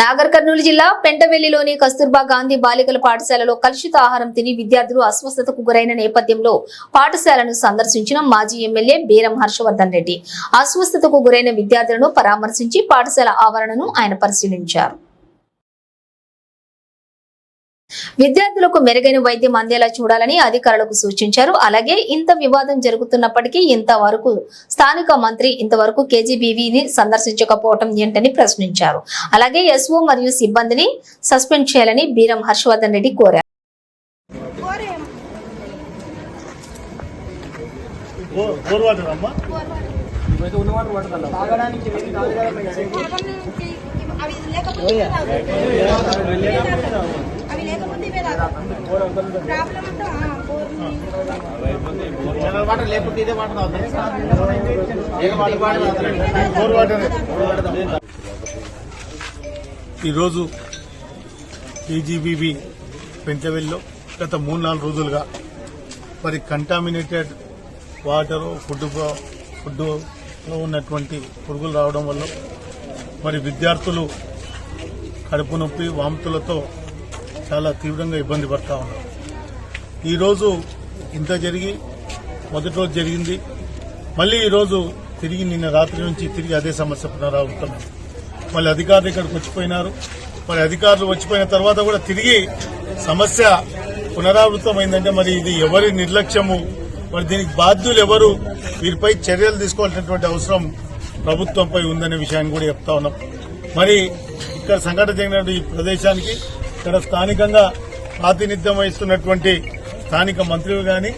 నాగర్ కర్నూలు జిల్లా పెంటవెల్లిలోని కస్తూర్బా గాంధీ బాలికల పాఠశాలలో కలుషిత ఆహారం తిని విద్యార్థులు అస్వస్థతకు గురైన నేపథ్యంలో పాఠశాలను సందర్శించిన మాజీ ఎమ్మెల్యే బీరం హర్షవర్ధన్ రెడ్డి. అస్వస్థతకు గురైన విద్యార్థులను పరామర్శించి పాఠశాల ఆవరణను ఆయన పరిశీలించారు. విద్యార్థులకు మెరుగైన వైద్యం అందేలా చూడాలని అధికారులకు సూచించారు. అలాగే ఇంత వివాదం జరుగుతున్నప్పటికీ ఇంతవరకు స్థానిక మంత్రి ఇంతవరకు కేజీబీవీని సందర్శించకపోవటం ఏంటని ప్రశ్నించారు. అలాగే ఎస్ఓ మరియు సిబ్బందిని సస్పెండ్ చేయాలని బీరం హర్షవర్ధన్ రెడ్డి కోరారు. వాటర్ అమ్మా. అవి లేకపోతే వాటర్ లేకపోతే ఇదే వాటర్ ఈరోజు టీజీబీబీ పెంచవెల్లో గత మూడు నాలుగు రోజులుగా మరి కంటామినేటెడ్ వాటరు ఫుడ్ ఫుడ్లో ఉన్నటువంటి పురుగులు రావడం వల్ల మరి విద్యార్థులు కడుపు నొప్పి వాంతులతో చాలా తీవ్రంగా ఇబ్బంది పడతా ఉన్నారు. ఈరోజు ఇంత జరిగి మొదటి రోజు జరిగింది. మళ్ళీ ఈరోజు తిరిగి నిన్న రాత్రి నుంచి తిరిగి అదే సమస్య పునరావృతం మళ్ళీ అధికారులు ఇక్కడికి వచ్చిపోయినారు. మరి అధికారులు వచ్చిపోయిన తర్వాత కూడా తిరిగి సమస్య పునరావృతమైందంటే మరి ఇది ఎవరి నిర్లక్ష్యము? మరి దీనికి బాధ్యులు ఎవరు? వీరిపై చర్యలు తీసుకోవాల్సినటువంటి అవసరం ప్రభుత్వంపై ఉందనే విషయాన్ని కూడా చెప్తా ఉన్నాం. మరి ఇక్కడ సంఘటన జరిగిన ఈ ప్రదేశానికి ఇక్కడ స్థానికంగా ప్రాతినిధ్యం వహిస్తున్నటువంటి స్థానిక మంత్రులు గాని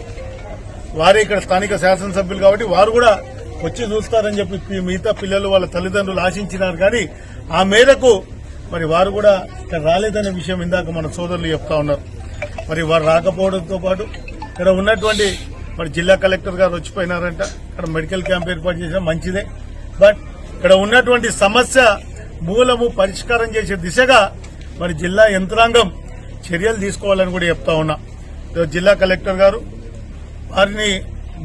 వారే ఇక్కడ స్థానిక శాసనసభ్యులు కాబట్టి వారు కూడా వచ్చి చూస్తారని చెప్పి మిగతా పిల్లలు వాళ్ళ తల్లిదండ్రులు ఆశించినారు. కానీ ఆ మేరకు మరి వారు కూడా ఇక్కడ రాలేదనే విషయం ఇందాక మన సోదరులు చెప్తా ఉన్నారు. మరి వారు రాకపోవడంతో పాటు ఇక్కడ ఉన్నటువంటి మరి జిల్లా కలెక్టర్ గారు వచ్చిపోయినారంట. ఇక్కడ మెడికల్ క్యాంప్ ఏర్పాటు చేసిన మంచిదే. బట్ ఇక్కడ ఉన్నటువంటి సమస్య మూలము పరిష్కారం చేసే దిశగా మరి జిల్లా యంత్రాంగం చర్యలు తీసుకోవాలని కూడా చెప్తా ఉన్నా. జిల్లా కలెక్టర్ గారు వారిని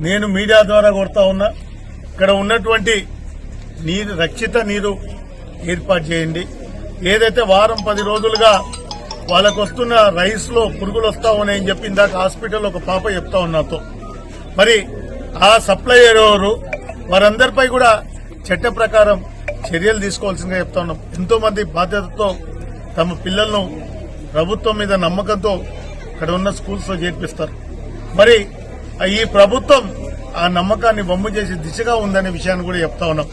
నేను మీడియా ద్వారా కొడతా ఉన్నా ఇక్కడ ఉన్నటువంటి నీరు రక్షిత నీరు ఏర్పాటు చేయండి. ఏదైతే వారం పది రోజులుగా వాళ్ళకు వస్తున్న రైస్లో పురుగులు వస్తా ఉన్నాయని చెప్పి ఇందాక హాస్పిటల్లో ఒక పాప చెప్తా ఉన్నాతో మరి ఆ సప్లయర్ ఎవరు? వారందరిపై కూడా చట్ట ప్రకారం చర్యలు తీసుకోవాల్సిందిగా చెప్తా ఉన్నాం. ఎంతో మంది బాధ్యతతో తమ పిల్లలను ప్రభుత్వం మీద నమ్మకంతో ఇక్కడ ఉన్న స్కూల్స్లో చేర్పిస్తారు. మరి ఈ ప్రభుత్వం ఆ నమ్మకాన్ని బొమ్మ చేసే దిశగా ఉందనే విషయాన్ని కూడా చెప్తా ఉన్నాం.